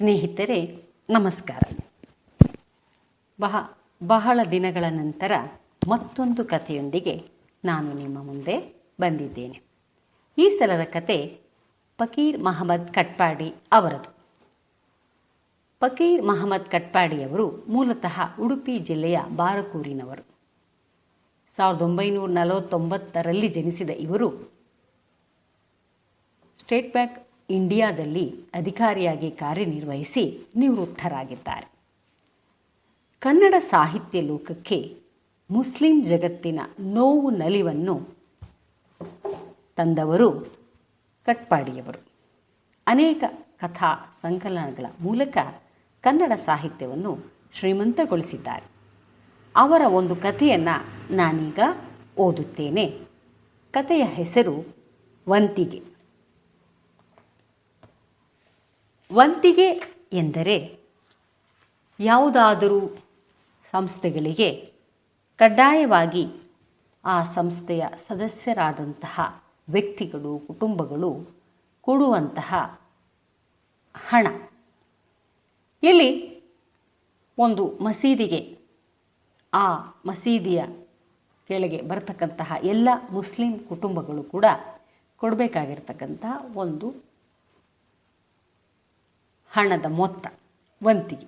ಸ್ನೇಹಿತರೆ, ನಮಸ್ಕಾರ. ಬಹ, ಬಹಳ ದಿನಗಳ ನಂತರ ಮತ್ತೊಂದು ಕಥೆಯೊಂದಿಗೆ ನಾನು ನಿಮ್ಮ ಮುಂದೆ ಬಂದಿದ್ದೇನೆ. ಈ ಸಲದ ಕತೆ ಫಕೀರ್ ಮಹಮ್ಮದ್ ಕಟ್ಪಾಡಿ ಅವರದು. ಫಕೀರ್ ಮಹಮ್ಮದ್ ಕಟ್ಪಾಡಿಯವರು ಮೂಲತಃ ಉಡುಪಿ ಜಿಲ್ಲೆಯ ಬಾರಕೂರಿನವರು. ಸಾವಿರದ ಒಂಬೈನೂರ ನಲವತ್ತೊಂಬತ್ತರಲ್ಲಿ ಜನಿಸಿದ ಇವರು. ಸ್ಟೇಟ್ ಬ್ಯಾಂಕ್ ಇಂಡಿಯಾದಲ್ಲಿ ಅಧಿಕಾರಿಯಾಗಿ ಕಾರ್ಯನಿರ್ವಹಿಸಿ ನಿವೃತ್ತರಾಗಿದ್ದಾರೆ. ಕನ್ನಡ ಸಾಹಿತ್ಯ ಲೋಕಕ್ಕೆ ಮುಸ್ಲಿಂ ಜಗತ್ತಿನ ನೋವು ನಲಿವನ್ನು ತಂದವರು ಕಟ್ಪಾಡಿಯವರು. ಅನೇಕ ಕಥಾ ಸಂಕಲನಗಳ ಮೂಲಕ ಕನ್ನಡ ಸಾಹಿತ್ಯವನ್ನು ಶ್ರೀಮಂತಗೊಳಿಸಿದ್ದಾರೆ. ಅವರ ಒಂದು ಕಥೆಯನ್ನು ನಾನೀಗ ಓದುತ್ತೇನೆ. ಕಥೆಯ ಹೆಸರು ವಂತಿಗೆ. ವಂತಿಗೆ ಎಂದರೆ ಯಾವುದಾದರೂ ಸಂಸ್ಥೆಗಳಿಗೆ ಕಡ್ಡಾಯವಾಗಿ ಆ ಸಂಸ್ಥೆಯ ಸದಸ್ಯರಾದಂತಹ ವ್ಯಕ್ತಿಗಳು, ಕುಟುಂಬಗಳು ಕೊಡುವಂತಹ ಹಣ. ಇಲ್ಲಿ ಒಂದು ಮಸೀದಿಗೆ, ಆ ಮಸೀದಿಯ ಕೆಳಗೆ ಬರತಕ್ಕಂತಹ ಎಲ್ಲ ಮುಸ್ಲಿಂ ಕುಟುಂಬಗಳು ಕೂಡ ಕೊಡಬೇಕಾಗಿರ್ತಕ್ಕಂತಹ ಒಂದು ಹಣದ ಮೊತ್ತ, ವಂತಿಗೆ.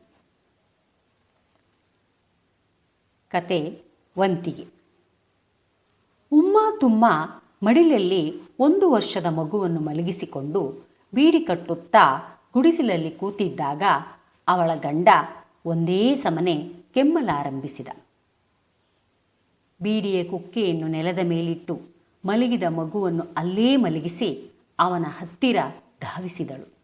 ಕತೆ ವಂತಿಗೆ. ಉಮ್ಮ ತುಮ್ಮ ಮಡಿಲಲ್ಲಿ ಒಂದು ವರ್ಷದ ಮಗುವನ್ನು ಮಲಗಿಸಿಕೊಂಡು ಬೀಡಿ ಕಟ್ಟುತ್ತಾ ಗುಡಿಸಿಲಲ್ಲಿ ಕೂತಿದ್ದಾಗ ಅವಳ ಗಂಡ ಒಂದೇ ಸಮನೆ ಕೆಮ್ಮಲಾರಂಭಿಸಿದ. ಬೀಡಿಯ ಕುಕ್ಕೆಯನ್ನು ನೆಲದ ಮೇಲಿಟ್ಟು ಮಲಗಿದ ಮಗುವನ್ನು ಅಲ್ಲೇ ಮಲಗಿಸಿ ಅವನ ಹತ್ತಿರ ಧಾವಿಸಿದಳು.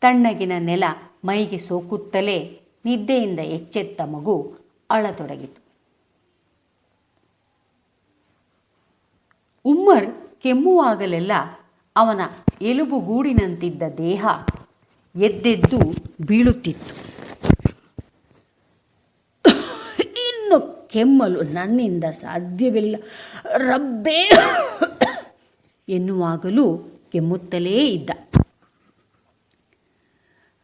ತಣ್ಣಗಿನ ನೆಲ ಮೈಗೆ ಸೋಕುತ್ತಲೇ ನಿದ್ದೆಯಿಂದ ಎಚ್ಚೆತ್ತ ಮಗು ಅಳತೊಡಗಿತು. ಉಮ್ಮರ್ ಕೆಮ್ಮುವಾಗಲೆಲ್ಲ ಅವನ ಎಲುಬುಗೂಡಿನಂತಿದ್ದ ದೇಹ ಎದ್ದೆದ್ದು ಬೀಳುತ್ತಿತ್ತು. ಇನ್ನು ಕೆಮ್ಮಲು ನನ್ನಿಂದ ಸಾಧ್ಯವಿಲ್ಲ. ರಬ್ಬೇ ಎನ್ನುವಾಗಲೂ ಕೆಮ್ಮುತ್ತಲೇ ಇದ್ದ.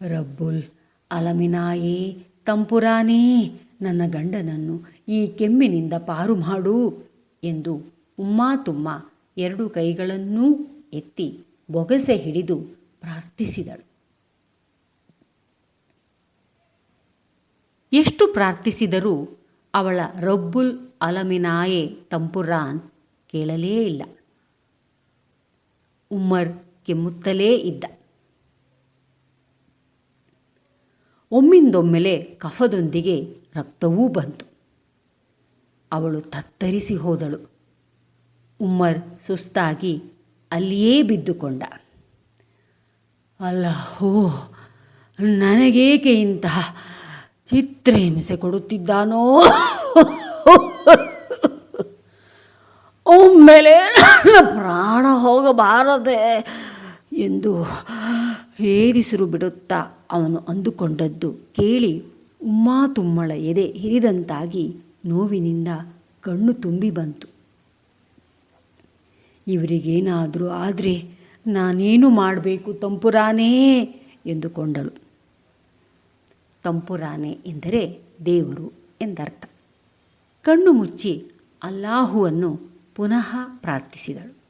ರಬ್ಬುಲ್ ಅಲಮಿನಾಯೇ, ತಂಪುರಾನೇ, ನನ್ನ ಗಂಡನನ್ನು ಈ ಕೆಮ್ಮಿನಿಂದ ಪಾರು ಮಾಡು ಎಂದು ಉಮ್ಮಾ ತುಮ್ಮ ಎರಡು ಕೈಗಳನ್ನೂ ಎತ್ತಿ ಬೊಗಸೆ ಹಿಡಿದು ಪ್ರಾರ್ಥಿಸಿದಳು. ಎಷ್ಟು ಪ್ರಾರ್ಥಿಸಿದರೂ ಅವಳ ರಬ್ಬುಲ್ ಅಲಮಿನಾಯೆ, ತಂಪುರಾನ್ ಕೇಳಲೇ ಇಲ್ಲ. ಉಮ್ಮರ್ ಕೆಮ್ಮುತ್ತಲೇ ಇದ್ದ. ಒಮ್ಮಿಂದೊಮ್ಮೆಲೆ ಕಫದೊಂದಿಗೆ ರಕ್ತವೂ ಬಂತು. ಅವಳು ತತ್ತರಿಸಿ ಹೋದಳು. ಉಮ್ಮರ್ ಸುಸ್ತಾಗಿ ಅಲ್ಲಿಯೇ ಬಿದ್ದುಕೊಂಡ. ಅಲ್ಲ ಹೋ ನನಗೇಕೆ ಇಂತಹ ಚಿತ್ರಹಿಂಸೆ ಕೊಡುತ್ತಿದ್ದಾನೋ? ಒಮ್ಮೆಲೆ ಪ್ರಾಣ ಹೋಗಬಾರದೆ ಎಂದು ಏರಿಸಿರು ಬಿಡುತ್ತಾ ಅವನು ಅಂದುಕೊಂಡದ್ದು ಕೇಳಿ, ಉಮ್ಮಾ ತುಮ್ಮಳ ಎದೆ ಹಿರಿದಂತಾಗಿ ನೋವಿನಿಂದ ಕಣ್ಣು ತುಂಬಿ ಬಂತು. ಇವರಿಗೇನಾದರೂ ಆದರೆ ನಾನೇನು ಮಾಡಬೇಕು ತಂಪುರಾನೇ? ಎಂದುಕೊಂಡಳು. ತಂಪುರಾನೆ ಎಂದರೆ ದೇವರು ಎಂದರ್ಥ. ಕಣ್ಣು ಮುಚ್ಚಿ ಅಲ್ಲಾಹುವನ್ನು ಪುನಃ ಪ್ರಾರ್ಥಿಸಿದಳು.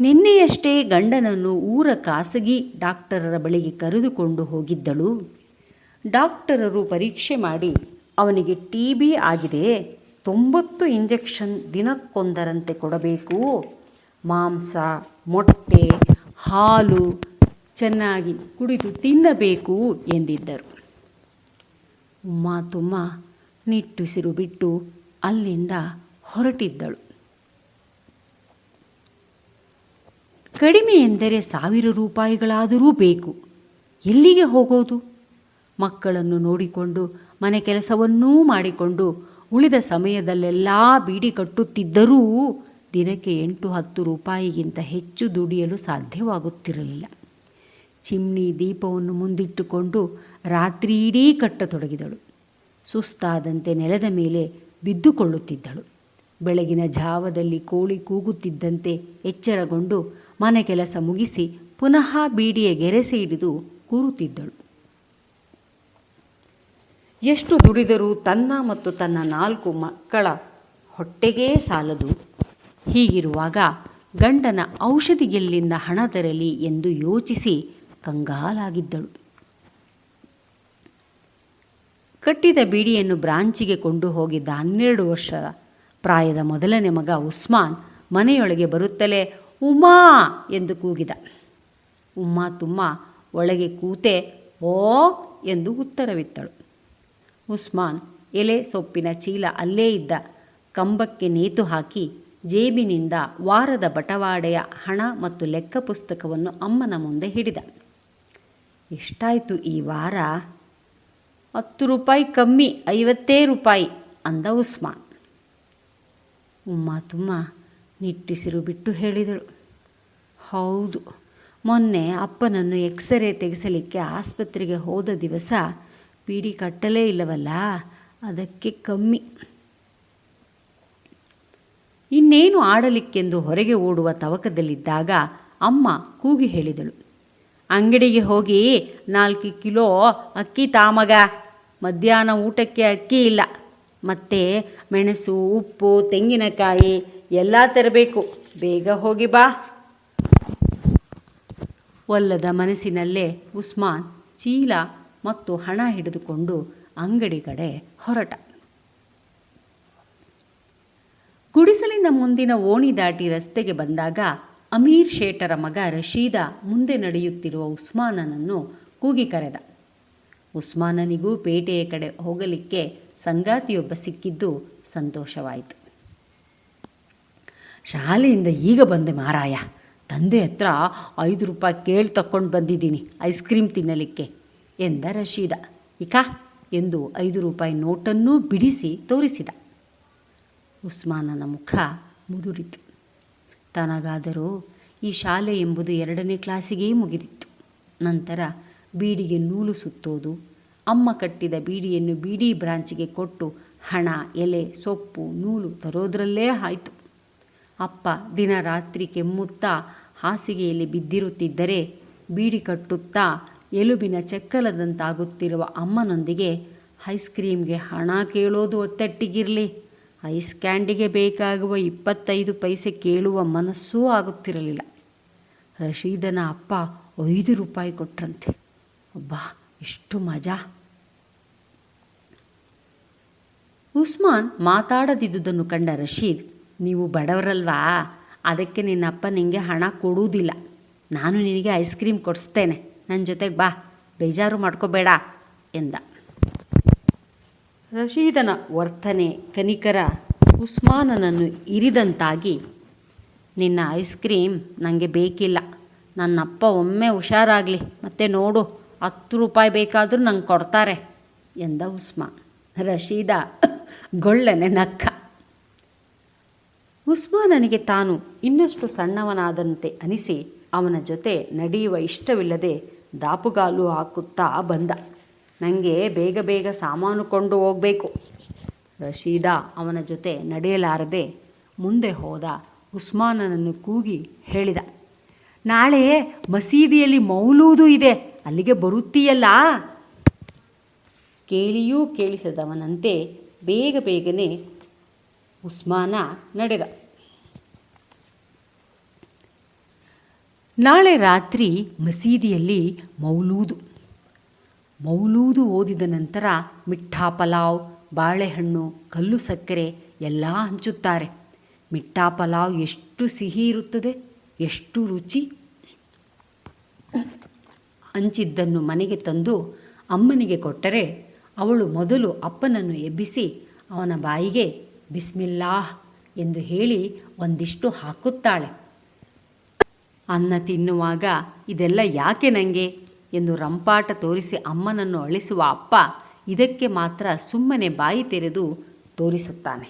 ನಿನ್ನೆಯಷ್ಟೇ ಗಂಡನನ್ನು ಊರ ಖಾಸಗಿ ಡಾಕ್ಟರರ ಬಳಿಗೆ ಕರೆದುಕೊಂಡು ಹೋಗಿದ್ದಳು. ಡಾಕ್ಟರರು ಪರೀಕ್ಷೆ ಮಾಡಿ, ಅವನಿಗೆ ಟಿ ಬಿ ಆಗಿದೆ, ತೊಂಬತ್ತು ಇಂಜೆಕ್ಷನ್ ದಿನಕ್ಕೊಂದರಂತೆ ಕೊಡಬೇಕು. ಮಾಂಸ, ಮೊಟ್ಟೆ, ಹಾಲು ಚೆನ್ನಾಗಿ ಕುಡಿದು ತಿನ್ನಬೇಕು ಎಂದಿದ್ದರು. ಉಮ್ಮ ತುಮ್ಮ ನಿಟ್ಟುಸಿರು ಬಿಟ್ಟು ಅಲ್ಲಿಂದ ಹೊರಟಿದ್ದಳು. ಕಡಿಮೆ ಎಂದರೆ ಸಾವಿರ ರೂಪಾಯಿಗಳಾದರೂ ಬೇಕು. ಎಲ್ಲಿಗೆ ಹೋಗೋದು? ಮಕ್ಕಳನ್ನು ನೋಡಿಕೊಂಡು, ಮನೆ ಕೆಲಸವನ್ನೂ ಮಾಡಿಕೊಂಡು, ಉಳಿದ ಸಮಯದಲ್ಲೆಲ್ಲ ಬೀಡಿ ಕಟ್ಟುತ್ತಿದ್ದರೂ ದಿನಕ್ಕೆ ಎಂಟು ಹತ್ತು ರೂಪಾಯಿಗಿಂತ ಹೆಚ್ಚು ದುಡಿಯಲು ಸಾಧ್ಯವಾಗುತ್ತಿರಲಿಲ್ಲ. ಚಿಮ್ನಿ ದೀಪವನ್ನು ಮುಂದಿಟ್ಟುಕೊಂಡು ರಾತ್ರಿಯಿಡೀ ಕಟ್ಟತೊಡಗಿದಳು. ಸುಸ್ತಾದಂತೆ ನೆಲದ ಮೇಲೆ ಬಿದ್ದುಕೊಳ್ಳುತ್ತಿದ್ದಳು. ಬೆಳಗಿನ ಜಾವದಲ್ಲಿ ಕೋಳಿ ಕೂಗುತ್ತಿದ್ದಂತೆ ಎಚ್ಚರಗೊಂಡು ಮನೆ ಕೆಲಸ ಮುಗಿಸಿ ಪುನಃ ಬೀಡಿಯ ಗೆರೆಸೆ ಹಿಡಿದು ಕೂರುತ್ತಿದ್ದಳು. ಎಷ್ಟು ದುಡಿದರೂ ತನ್ನ ಮತ್ತು ತನ್ನ ನಾಲ್ಕು ಮಕ್ಕಳ ಹೊಟ್ಟೆಗೇ ಸಾಲದು. ಹೀಗಿರುವಾಗ ಗಂಡನ ಔಷಧಿಗೆಲ್ಲಿಂದ ಹಣ ತರಲಿ ಎಂದು ಯೋಚಿಸಿ ಕಂಗಾಲಾಗಿದ್ದಳು. ಕಟ್ಟಿದ ಬೀಡಿಯನ್ನು ಬ್ರಾಂಚಿಗೆ ಕೊಂಡು ಹೋಗಿದ್ದ ಹನ್ನೆರಡು ವರ್ಷ ಪ್ರಾಯದ ಮೊದಲನೇ ಮಗ ಉಸ್ಮಾನ್ ಮನೆಯೊಳಗೆ ಬರುತ್ತಲೇ ಉಮಾ ಎಂದು ಕೂಗಿದ. ಉಮ್ಮ ತುಮ್ಮ ಒಳಗೆ ಕೂತೆ, ಓ ಎಂದು ಉತ್ತರವಿತ್ತಳು. ಉಸ್ಮಾನ್ ಎಲೆ ಸೊಪ್ಪಿನ ಚೀಲ ಅಲ್ಲೇ ಇದ್ದ ಕಂಬಕ್ಕೆ ನೇತು ಹಾಕಿ ಜೇಬಿನಿಂದ ವಾರದ ಬಟವಾಡೆಯ ಹಣ ಮತ್ತು ಲೆಕ್ಕ ಪುಸ್ತಕವನ್ನು ಅಮ್ಮನ ಮುಂದೆ ಹಿಡಿದ. ಎಷ್ಟಾಯಿತು ಈ ವಾರ? ಹತ್ತು ರೂಪಾಯಿ ಕಮ್ಮಿ, ಐವತ್ತೇ ರೂಪಾಯಿ ಅಂದ ಉಸ್ಮಾನ್. ಉಮ್ಮ ತುಂಬ ನಿಟ್ಟಿಸಿರು ಬಿಟ್ಟು ಹೇಳಿದಳು. ಹೌದು, ಮೊನ್ನೆ ಅಪ್ಪನನ್ನು ಎಕ್ಸರೇ ತೆಗೆಸಲಿಕ್ಕೆ ಆಸ್ಪತ್ರೆಗೆ ಹೋದ ದಿವಸ ಪೀಡಿ ಕಟ್ಟಲೇ ಇಲ್ಲವಲ್ಲ, ಅದಕ್ಕೆ ಕಮ್ಮಿ. ಇನ್ನೇನು ಆಡಲಿಕ್ಕೆಂದು ಹೊರಗೆ ಓಡುವ ತವಕದಲ್ಲಿದ್ದಾಗ ಅಮ್ಮ ಕೂಗಿ ಹೇಳಿದಳು. ಅಂಗಡಿಗೆ ಹೋಗಿ, ನಾಲ್ಕು ಕಿಲೋ ಅಕ್ಕಿ ತಾಮಗ ಮಧ್ಯಾಹ್ನ ಊಟಕ್ಕೆ ಅಕ್ಕಿ ಇಲ್ಲ. ಮತ್ತು ಮೆಣಸು, ಉಪ್ಪು, ತೆಂಗಿನಕಾಯಿ ಎಲ್ಲ ತರಬೇಕು. ಬೇಗ ಹೋಗಿ ಬಾ. ಒಲ್ಲದ ಮನಸ್ಸಿನಲ್ಲೇ ಉಸ್ಮಾನ್ ಚೀಲ ಮತ್ತು ಹಣ ಹಿಡಿದುಕೊಂಡು ಅಂಗಡಿ ಕಡೆ ಹೊರಟ. ಗುಡಿಸಲಿನ ಮುಂದಿನ ಓಣಿ ದಾಟಿ ರಸ್ತೆಗೆ ಬಂದಾಗ ಅಮೀರ್ ಶೇಟರ ಮಗ ರಶೀದ ಮುಂದೆ ನಡೆಯುತ್ತಿರುವ ಉಸ್ಮಾನನನ್ನು ಕೂಗಿ ಕರೆದ. ಉಸ್ಮಾನನಿಗೂ ಪೇಟೆಯ ಕಡೆ ಹೋಗಲಿಕ್ಕೆ ಸಂಗಾತಿಯೊಬ್ಬ ಸಿಕ್ಕಿದ್ದು ಸಂತೋಷವಾಯಿತು. ಶಾಲೆಯಿಂದ ಈಗ ಬಂದೆ ಮಾರಾಯ. ತಂದೆ ಹತ್ರ ಐದು ರೂಪಾಯಿ ಕೇಳಿ ತಕ್ಕೊಂಡು ಬಂದಿದ್ದೀನಿ, ಐಸ್ ಕ್ರೀಮ್ ತಿನ್ನಲಿಕ್ಕೆ ಎಂದ ರಶೀದ. ಇಕಾ ಎಂದು ಐದು ರೂಪಾಯಿ ನೋಟನ್ನೂ ಬಿಡಿಸಿ ತೋರಿಸಿದ. ಉಸ್ಮಾನನ ಮುಖ ಮುದುರಿತು. ತನಗಾದರೂ ಈ ಶಾಲೆ ಎಂಬುದು ಎರಡನೇ ಕ್ಲಾಸಿಗೇ ಮುಗಿದಿತ್ತು. ನಂತರ ಬೀಡಿಗೆ ನೂಲು ಸುತ್ತೋದು, ಅಮ್ಮ ಕಟ್ಟಿದ ಬೀಡಿಯನ್ನು ಬೀಡಿ ಬ್ರಾಂಚಿಗೆ ಕೊಟ್ಟು ಹಣ, ಎಲೆ, ಸೊಪ್ಪು, ನೂಲು ತರೋದ್ರಲ್ಲೇ ಆಯಿತು. ಅಪ್ಪ ದಿನ ರಾತ್ರಿ ಕೆಮ್ಮುತ್ತಾ ಹಾಸಿಗೆಯಲ್ಲಿ ಬಿದ್ದಿರುತ್ತಿದ್ದರೆ ಬೀಡಿ ಕಟ್ಟುತ್ತಾ ಎಲುಬಿನ ಚಕ್ಕಲದಂತಾಗುತ್ತಿರುವ ಅಮ್ಮನೊಂದಿಗೆ ಐಸ್ ಕ್ರೀಮ್ಗೆ ಹಣ ಕೇಳೋದು ಒತ್ತಟ್ಟಿಗಿರಲಿ. ಐಸ್ ಕ್ಯಾಂಡಿಗೆ ಬೇಕಾಗುವ ಇಪ್ಪತ್ತೈದು ಪೈಸೆ ಕೇಳುವ ಮನಸ್ಸೂ ಆಗುತ್ತಿರಲಿಲ್ಲ. ರಶೀದನ ಅಪ್ಪ ಐದು ರೂಪಾಯಿ ಕೊಟ್ರಂತೆ. ಅಬ್ಬಾ, ಎಷ್ಟು ಮಜಾ. ಉಸ್ಮಾನ್ ಮಾತಾಡದಿದ್ದುದನ್ನು ಕಂಡ ರಶೀದ್ ನೀವು ಬಡವರಲ್ವಾ? ಅದಕ್ಕೆ ನಿನ್ನಪ್ಪ ನಿನಗೆ ಹಣ ಕೊಡುವುದಿಲ್ಲ. ನಾನು ನಿನಗೆ ಐಸ್ ಕ್ರೀಮ್ ಕೊಡಿಸ್ತೇನೆ. ನನ್ನ ಜೊತೆಗೆ ಬಾ. ಬೇಜಾರು ಮಾಡ್ಕೋಬೇಡ ಎಂದ. ರಶೀದನ ವರ್ತನೆ ಕನಿಕರ ಉಸ್ಮಾನನನ್ನು ಇರಿದಂತಾಗಿ, ನಿನ್ನ ಐಸ್ ಕ್ರೀಮ್ ನನಗೆ ಬೇಕಿಲ್ಲ. ನನ್ನಪ್ಪ ಒಮ್ಮೆ ಹುಷಾರಾಗಲಿ. ಮತ್ತೆ ನೋಡು, ಹತ್ತು ರೂಪಾಯಿ ಬೇಕಾದರೂ ನಂಗೆ ಕೊಡ್ತಾರೆ ಎಂದ ಉಸ್ಮಾನ್ ರಶೀದ ಗೊಳ್ಳನೆ ನಕ್ಕ. ಉಸ್ಮಾನನಿಗೆ ತಾನು ಇನ್ನಷ್ಟು ಸಣ್ಣವನಾದಂತೆ ಅನಿಸಿ ಅವನ ಜೊತೆ ನಡೆಯುವ ಇಷ್ಟವಿಲ್ಲದೆ ದಾಪುಗಾಲು ಹಾಕುತ್ತಾ ಬಂದ. ನನಗೆ ಬೇಗ ಬೇಗ ಸಾಮಾನು ಕೊಂಡು ಹೋಗಬೇಕು. ರಶೀದಾ ಅವನ ಜೊತೆ ನಡೆಯಲಾರದೆ ಮುಂದೆ ಹೋದ ಉಸ್ಮಾನನನ್ನು ಕೂಗಿ ಹೇಳಿದ. ನಾಳೆ ಮಸೀದಿಯಲ್ಲಿ ಮೌಲೂದು ಇದೆ. ಅಲ್ಲಿಗೆ ಬರುತ್ತೀಯಲ್ಲ? ಕೇಳಿಯೂ ಕೇಳಿಸದವನಂತೆ ಬೇಗ ಬೇಗನೆ ಉಸ್ಮಾನ ನಡೆದ. ನಾಳೆ ರಾತ್ರಿ ಮಸೀದಿಯಲ್ಲಿ ಮೌಲೂದು. ಮೌಲೂದು ಓದಿದ ನಂತರ ಮಿಠಾ ಪಲಾವ್, ಬಾಳೆಹಣ್ಣು, ಕಲ್ಲು ಸಕ್ಕರೆ ಎಲ್ಲ ಹಂಚುತ್ತಾರೆ. ಮಿಠಾ ಪಲಾವ್ ಎಷ್ಟು ಸಿಹಿ ಇರುತ್ತದೆ, ಎಷ್ಟು ರುಚಿ? ಹಂಚಿದ್ದನ್ನು ಮನೆಗೆ ತಂದು ಅಮ್ಮನಿಗೆ ಕೊಟ್ಟರೆ ಅವಳು ಮೊದಲು ಅಪ್ಪನನ್ನು ಎಬ್ಬಿಸಿ ಅವನ ಬಾಯಿಗೆ ಬಿಸ್ಮಿಲ್ಲಾಹ್ ಎಂದು ಹೇಳಿ ಒಂದಿಷ್ಟು ಹಾಕುತ್ತಾಳೆ. ಅನ್ನ ತಿನ್ನುವಾಗ ಇದೆಲ್ಲ ಯಾಕೆ ನನಗೆ ಎಂದು ರಂಪಾಟ ತೋರಿಸಿ ಅಮ್ಮನನ್ನು ಅಳಿಸುವ ಅಪ್ಪ ಇದಕ್ಕೆ ಮಾತ್ರ ಸುಮ್ಮನೆ ಬಾಯಿ ತೆರೆದು ತೋರಿಸುತ್ತಾನೆ.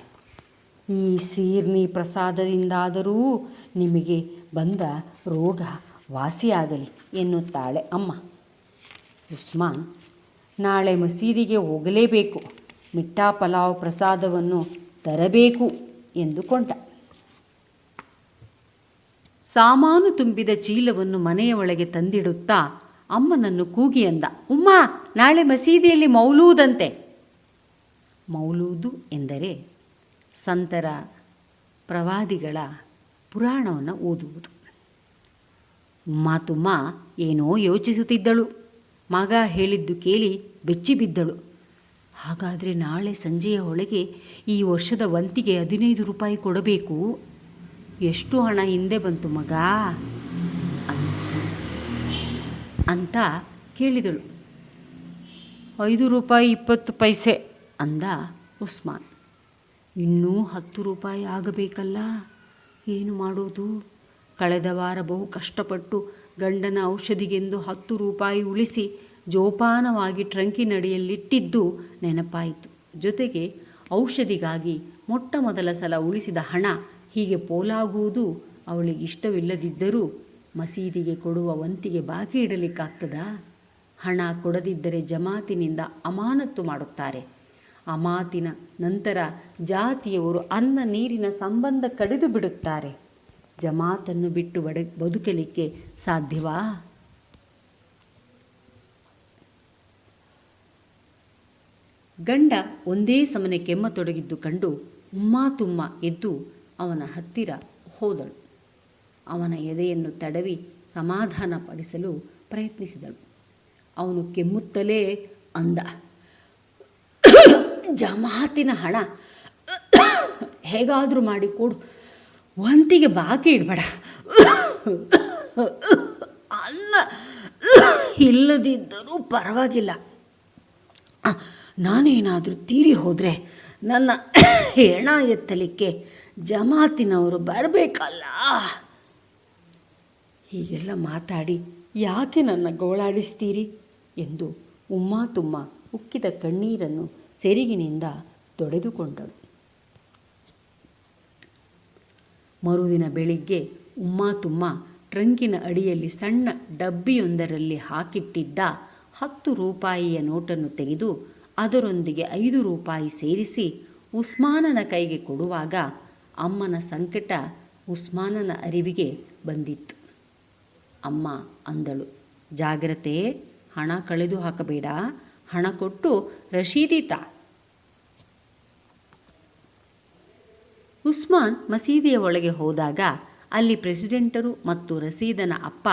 ಈ ಸೀರ್ನಿ ಪ್ರಸಾದದಿಂದಾದರೂ ನಿಮಗೆ ಬಂದ ರೋಗ ವಾಸಿಯಾಗಲಿ ಎನ್ನುತ್ತಾಳೆ ಅಮ್ಮ. ಉಸ್ಮಾನ್, ನಾಳೆ ಮಸೀದಿಗೆ ಹೋಗಲೇಬೇಕು. ಮಿಟ್ಟಾ ಪಲಾವ್ ಪ್ರಸಾದವನ್ನು ತರಬೇಕು ಎಂದುಕೊಂಡ ಸಾಮಾನು ತುಂಬಿದ ಚೀಲವನ್ನು ಮನೆಯ ಒಳಗೆ ತಂದಿಡುತ್ತಾ ಅಮ್ಮನನ್ನು ಕೂಗಿ ಅಂದ. ಉಮ್ಮ, ನಾಳೆ ಮಸೀದಿಯಲ್ಲಿ ಮೌಲೂದಂತೆ. ಮೌಲೂದು ಎಂದರೆ ಸಂತರ ಪ್ರವಾದಿಗಳ ಪುರಾಣವನ್ನು ಓದುವುದು. ಉಮ್ಮ ತುಮ್ಮ ಏನೋ ಯೋಚಿಸುತ್ತಿದ್ದಳು. ಮಗ ಹೇಳಿದ್ದು ಕೇಳಿ ಬೆಚ್ಚಿಬಿದ್ದಳು. ಹಾಗಾದರೆ ನಾಳೆ ಸಂಜೆಯ ಒಳಗೆ ಈ ವರ್ಷದ ವಂತಿಗೆ ಹದಿನೈದು ರೂಪಾಯಿ ಕೊಡಬೇಕು. ಎಷ್ಟು ಹಣ ಹಿಂದೆ ಬಂತು ಮಗ? ಅಂತ ಕೇಳಿದಳು. ಐದು ರೂಪಾಯಿ ಇಪ್ಪತ್ತು ಪೈಸೆ ಅಂದ ಉಸ್ಮಾನ್. ಇನ್ನೂ ಹತ್ತು ರೂಪಾಯಿ ಆಗಬೇಕಲ್ಲ? ಏನು ಮಾಡೋದು? ಕಳೆದ ವಾರ ಬಹು ಕಷ್ಟಪಟ್ಟು ಗಂಡನ ಔಷಧಿಗೆಂದು ಹತ್ತು ರೂಪಾಯಿ ಉಳಿಸಿ ಜೋಪಾನವಾಗಿ ಟ್ರಂಕಿನಡಿಯಲ್ಲಿಟ್ಟಿದ್ದು ನೆನಪಾಯಿತು. ಜೊತೆಗೆ ಔಷಧಿಗಾಗಿ ಮೊಟ್ಟ ಮೊದಲ ಸಲ ಉಳಿಸಿದ ಹಣ ಹೀಗೆ ಪೋಲಾಗುವುದು, ಅವಳಿಗೆ ಇಷ್ಟವಿಲ್ಲದಿದ್ದರೂ ಮಸೀದಿಗೆ ಕೊಡುವ ವಂತಿಗೆ ಬಾಕಿ ಇಡಲಿಕ್ಕಾಗ್ತದಾ ಹಣ ಕೊಡದಿದ್ದರೆ ಜಮಾತಿನಿಂದ ಅಮಾನತ್ತು ಮಾಡುತ್ತಾರೆ. ಅಮಾತಿನ ನಂತರ ಜಾತಿಯವರು ಅನ್ನ ನೀರಿನ ಸಂಬಂಧ ಕಡಿದು ಬಿಡುತ್ತಾರೆ. ಜಮಾತನ್ನು ಬಿಟ್ಟು ಬಡ, ಬದುಕಲಿಕ್ಕೆ ಸಾಧ್ಯವಾ? ಗಂಡ ಒಂದೇ ಸಮನೆ ಕೆಮ್ಮತೊಡಗಿದ್ದು ಕಂಡು ಉಮ್ಮಾ ತುಮ್ಮ ಎದ್ದು ಅವನ ಹತ್ತಿರ ಹೋದಳು. ಅವನ ಎದೆಯನ್ನು ತಡವಿ ಸಮಾಧಾನಪಡಿಸಲು ಪ್ರಯತ್ನಿಸಿದಳು. ಅವನು ಕೆಮ್ಮುತ್ತಲೇ ಅಂದ, ಜಮಾತಿನ ಹಣ ಹೇಗಾದರೂ ಮಾಡಿ ಕೊಡು. ವಂತಿಗೆ ಬಾಕಿ ಇಡಬೇಡ. ಅಲ್ಲ, ಇಲ್ಲದಿದ್ದರೂ ಪರವಾಗಿಲ್ಲ. ನಾನೇನಾದರೂ ತೀರಿ ಹೋದರೆ ನನ್ನ ಹೆಣ ಎತ್ತಲಿಕ್ಕೆ ಜಮಾತಿನವರು ಬರಬೇಕಲ್ಲ? ಹೀಗೆಲ್ಲ ಮಾತಾಡಿ ಯಾಕೆ ನನ್ನ ಗೋಳಾಡಿಸ್ತೀರಿ? ಎಂದು ಉಮ್ಮಾ ತುಮ್ಮ ಉಕ್ಕಿದ ಕಣ್ಣೀರನ್ನು ಸೆರಿಗಿನಿಂದ ತೊಡೆದುಕೊಂಡಳು. ಮರುದಿನ ಬೆಳಿಗ್ಗೆ ಉಮ್ಮಾ ತುಮ್ಮ ಟ್ರಂಕಿನ ಅಡಿಯಲ್ಲಿ ಸಣ್ಣ ಡಬ್ಬಿಯೊಂದರಲ್ಲಿ ಹಾಕಿಟ್ಟಿದ್ದ ಹತ್ತು ರೂಪಾಯಿಯ ನೋಟನ್ನು ತೆಗೆದು ಅದರೊಂದಿಗೆ ಐದು ರೂಪಾಯಿ ಸೇರಿಸಿ ಉಸ್ಮಾನನ ಕೈಗೆ ಕೊಡುವಾಗ ಅಮ್ಮನ ಸಂಕಟ ಉಸ್ಮಾನನ ಅರಿವಿಗೆ ಬಂದಿತ್ತು. ಅಮ್ಮ ಅಂದಳು, ಜಾಗ್ರತೆ, ಹಣ ಕಳೆದು ಹಾಕಬೇಡ, ಹಣ ಕೊಟ್ಟು ರಶೀದಿ ತಾ. ಉಸ್ಮಾನ್ ಮಸೀದಿಯ ಒಳಗೆ ಹೋದಾಗ ಅಲ್ಲಿ ಪ್ರೆಸಿಡೆಂಟರು ಮತ್ತು ರಸೀದನ ಅಪ್ಪ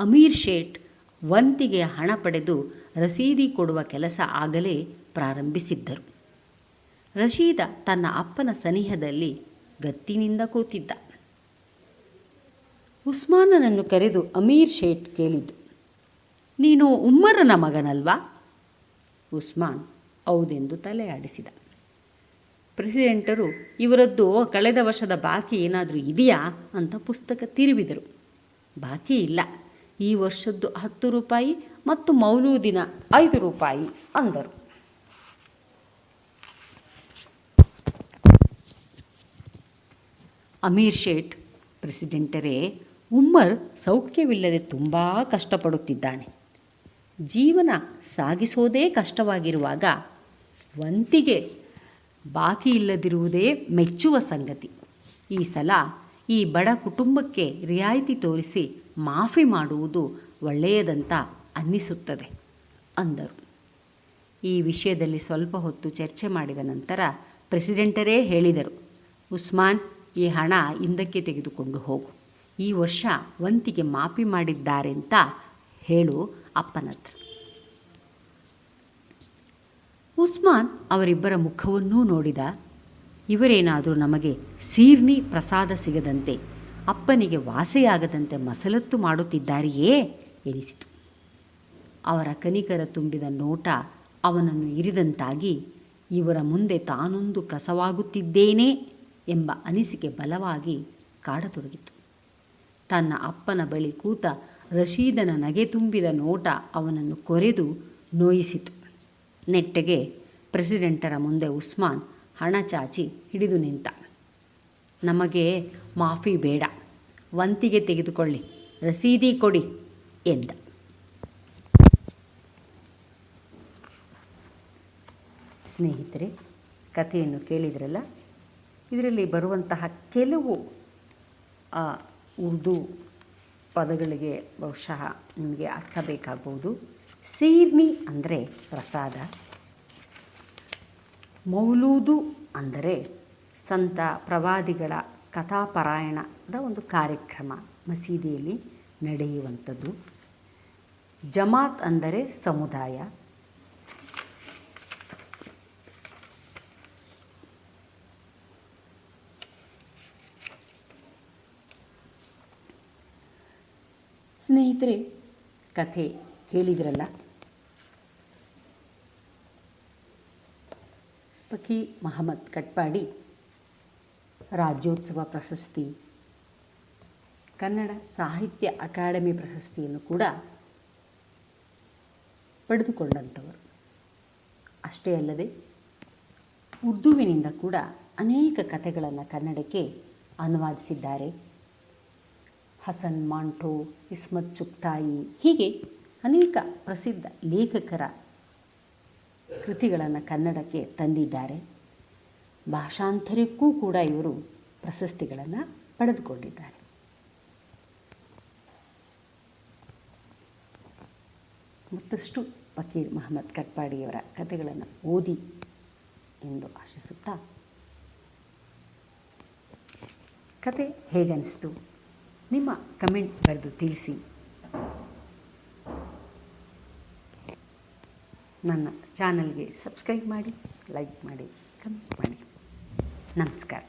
ಅಮೀರ್ ಶೇಟ್, ವಂತಿಗೆ ಹಣ ಪಡೆದು ರಸೀದಿ ಕೊಡುವ ಕೆಲಸ ಆಗಲೇ ಪ್ರಾರಂಭಿಸಿದ್ದರು. ರಶೀದ ತನ್ನ ಅಪ್ಪನ ಸನಿಹದಲ್ಲಿ ಗತ್ತಿನಿಂದ ಕೂತಿದ್ದ. ಉಸ್ಮಾನನನ್ನು ಕರೆದು ಅಮೀರ್ ಶೇಟ್ ಕೇಳಿದ್ದು, ನೀನು ಉಮ್ಮರನ ಮಗನಲ್ವಾ? ಉಸ್ಮಾನ್ ಹೌದೆಂದು ತಲೆ ಆಡಿಸಿದ ಪ್ರೆಸಿಡೆಂಟರು, ಇವರದ್ದು ಕಳೆದ ವರ್ಷದ ಬಾಕಿ ಏನಾದರೂ ಇದೆಯಾ? ಅಂತ ಪುಸ್ತಕ ತಿರುವಿದರು. ಬಾಕಿ ಇಲ್ಲ. ಈ ವರ್ಷದ್ದು ಹತ್ತು ರೂಪಾಯಿ ಮತ್ತು ಮೌಲೂದಿನ ಐದು ರೂಪಾಯಿ, ಅಂದರು. ಅಮೀರ್ ಶೇಟ್, ಪ್ರೆಸಿಡೆಂಟರೇ, ಉಮ್ಮರ್ ಸೌಖ್ಯವಿಲ್ಲದೆ ತುಂಬ ಕಷ್ಟಪಡುತ್ತಿದ್ದಾನೆ. ಜೀವನ ಸಾಗಿಸೋದೇ ಕಷ್ಟವಾಗಿರುವಾಗ ವಂತಿಗೆ ಬಾಕಿ ಇಲ್ಲದಿರುವುದೇ ಮೆಚ್ಚುವ ಸಂಗತಿ. ಈ ಸಲ ಈ ಬಡ ಕುಟುಂಬಕ್ಕೆ ರಿಯಾಯಿತಿ ತೋರಿಸಿ ಮಾಫಿ ಮಾಡುವುದು ಒಳ್ಳೆಯದಂತ ಅನ್ನಿಸುತ್ತದೆ, ಅಂದರು. ಈ ವಿಷಯದಲ್ಲಿ ಸ್ವಲ್ಪ ಹೊತ್ತು ಚರ್ಚೆ ಮಾಡಿದ ನಂತರ ಪ್ರೆಸಿಡೆಂಟರೇ ಹೇಳಿದರು, ಉಸ್ಮಾನ್ ಈ ಹಣ ಹಿಂದಕ್ಕೆ ತೆಗೆದುಕೊಂಡು ಹೋಗು. ಈ ವರ್ಷ ವಂತಿಗೆ ಮಾಪಿ ಮಾಡಿದ್ದಾರೆ ಅಂತ ಹೇಳು ಅಪ್ಪನ ಹತ್ರ. ಉಸ್ಮಾನ್ ಅವರಿಬ್ಬರ ಮುಖವನ್ನೂ ನೋಡಿದ, ಇವರೇನಾದರೂ ನಮಗೆ ಸೀರ್ನಿ ಪ್ರಸಾದ ಸಿಗದಂತೆ, ಅಪ್ಪನಿಗೆ ವಾಸೆಯಾಗದಂತೆ ಮಸಲತ್ತು ಮಾಡುತ್ತಿದ್ದಾರೆಯೇ? ಎನಿಸಿತು. ಅವರ ಕನಿಕರ ತುಂಬಿದ ನೋಟ ಅವನನ್ನು ಇರಿದಂತಾಗಿ, ಇವರ ಮುಂದೆ ತಾನೊಂದು ಕಸವಾಗುತ್ತಿದ್ದೇನೆ ಎಂಬ ಅನಿಸಿಕೆ ಬಲವಾಗಿ ಕಾಡತೊಡಗಿತು. ತನ್ನ ಅಪ್ಪನ ಬಳಿ ಕೂತ ರಶೀದನ ನಗೆ ತುಂಬಿದ ನೋಟ ಅವನನ್ನು ಕೊರೆದು ನೋಯಿಸಿತು. ನೆಟ್ಟಗೆ ಪ್ರೆಸಿಡೆಂಟರ ಮುಂದೆ ಉಸ್ಮಾನ್ ಹಣ ಚಾಚಿ ಹಿಡಿದು ನಿಂತ. ನಮಗೆ ಮಾಫಿ ಬೇಡ, ವಂತಿಗೆ ತೆಗೆದುಕೊಳ್ಳಿ, ರಸೀದಿ ಕೊಡಿ ಎಂದ. ಸ್ನೇಹಿತರೆ, ಕಥೆಯನ್ನು ಕೇಳಿದ್ರಲ್ಲ? ಇದರಲ್ಲಿ ಬರುವಂತಹ ಕೆಲವು ಉರ್ದು ಪದಗಳಿಗೆ ಬಹುಶಃ ನಿಮಗೆ ಅರ್ಥ ಬೇಕಾಗ್ಬೋದು. ಸೀರ್ನಿ ಅಂದರೆ ಪ್ರಸಾದ. ಮೌಲೂದು ಅಂದರೆ ಸಂತ ಪ್ರವಾದಿಗಳ ಕಥಾಪರಾಯಣದ ಒಂದು ಕಾರ್ಯಕ್ರಮ ಮಸೀದಿಯಲ್ಲಿ ನಡೆಯುವಂಥದ್ದು. ಜಮಾತ್ ಅಂದರೆ ಸಮುದಾಯ. ಸ್ನೇಹಿತರೆ, ಕಥೆ ಕೇಳಿದ್ರಲ್ಲ ಪಕಿ ಮಹಮ್ಮದ್ ಕಟ್ಪಾಡಿ, ರಾಜ್ಯೋತ್ಸವ ಪ್ರಶಸ್ತಿ, ಕನ್ನಡ ಸಾಹಿತ್ಯ ಅಕಾಡೆಮಿ ಪ್ರಶಸ್ತಿಯನ್ನು ಕೂಡ ಪಡೆದುಕೊಂಡಂಥವರು. ಅಷ್ಟೇ ಅಲ್ಲದೆ, ಉರ್ದುವಿನಿಂದ ಕೂಡ ಅನೇಕ ಕಥೆಗಳನ್ನು ಕನ್ನಡಕ್ಕೆ ಅನುವಾದಿಸಿದ್ದಾರೆ. ಹಸನ್ ಮಾಂಟೋ, ಇಸ್ಮತ್ ಚುಕ್ತಾಯಿ ಹೀಗೆ ಅನೇಕ ಪ್ರಸಿದ್ಧ ಲೇಖಕರ ಕೃತಿಗಳನ್ನು ಕನ್ನಡಕ್ಕೆ ತಂದಿದ್ದಾರೆ. ಭಾಷಾಂತರಕ್ಕೂ ಕೂಡ ಇವರು ಪ್ರಶಸ್ತಿಗಳನ್ನು ಪಡೆದುಕೊಂಡಿದ್ದಾರೆ. ಮತ್ತಷ್ಟು ಫಕೀರ್ ಮಹಮ್ಮದ್ ಕಟ್ಪಾಡಿಯವರ ಕಥೆಗಳನ್ನು ಓದಿ ಎಂದು ಆಶಿಸುತ್ತಾ ಕತೆ ಹೇಗನ್ನಿಸ್ತು? ನಿಮ್ಮ ಕಮೆಂಟ್ ಬರೆದು ತಿಳಿಸಿ. ನನ್ನ ಚಾನಲ್ಗೆ ಸಬ್ಸ್ಕ್ರೈಬ್ ಮಾಡಿ ಲೈಕ್ ಮಾಡಿ ಕಮೆಂಟ್ ಮಾಡಿ. ನಮಸ್ಕಾರ.